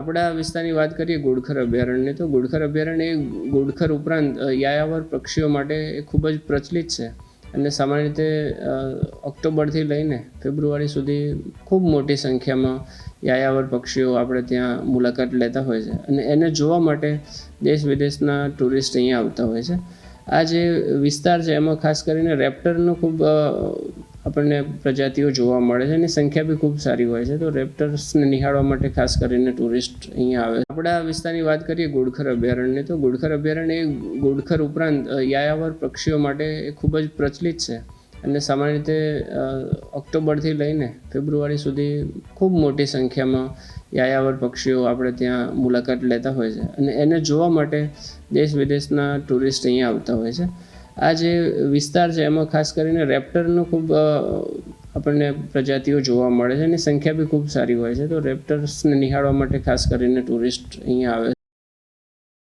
આપણા વિસ્તારની વાત કરીએ ગોળખર અભયારણ્યની, તો ગોળખર અભયારણ્ય એ ગોળખર ઉપરાંત યાયાવર પક્ષીઓ માટે એ ખૂબ જ પ્રચલિત છે. અને સામાન્ય રીતે ઓક્ટોબરથી લઈને ફેબ્રુઆરી સુધી ખૂબ મોટી સંખ્યામાં યાયાવર પક્ષીઓ આપણે ત્યાં મુલાકાત લેતા હોય છે. અને એને જોવા માટે દેશ વિદેશના ટુરિસ્ટ અહીંયા આવતા હોય છે. આ જે વિસ્તાર છે, એમાં ખાસ કરીને રેપ્ટરનો ખૂબ આપણને પ્રજાતિઓ જોવા મળે છે એની સંખ્યા બી ખૂબ સારી હોય છે. તો રેપ્ટર્સને નિહાળવા માટે ખાસ કરીને ટુરિસ્ટ અહીંયા આવે છે. આપણા વિસ્તારની વાત કરીએ ગોડખર અભયારણ્યની, તો ગોડખર અભયારણ્ય એ ગોડખર ઉપરાંત યાયાવર પક્ષીઓ માટે એ ખૂબ જ પ્રચલિત છે. અને સામાન્ય રીતે ઓક્ટોબરથી લઈને ફેબ્રુઆરી સુધી ખૂબ મોટી સંખ્યામાં યાયાવર પક્ષીઓ આપણે ત્યાં મુલાકાત લેતા હોય છે. અને એને જોવા માટે દેશ વિદેશના ટુરિસ્ટ અહીંયા આવતા હોય છે. આ જે વિસ્તાર છે, એમાં ખાસ કરીને રેપ્ટરનો ખૂબ આપણને પ્રજાતિઓ જોવા મળે છે એની સંખ્યા બી ખૂબ સારી હોય છે. તો રેપ્ટર્સને નિહાળવા માટે ખાસ કરીને ટુરિસ્ટ અહીંયા આવે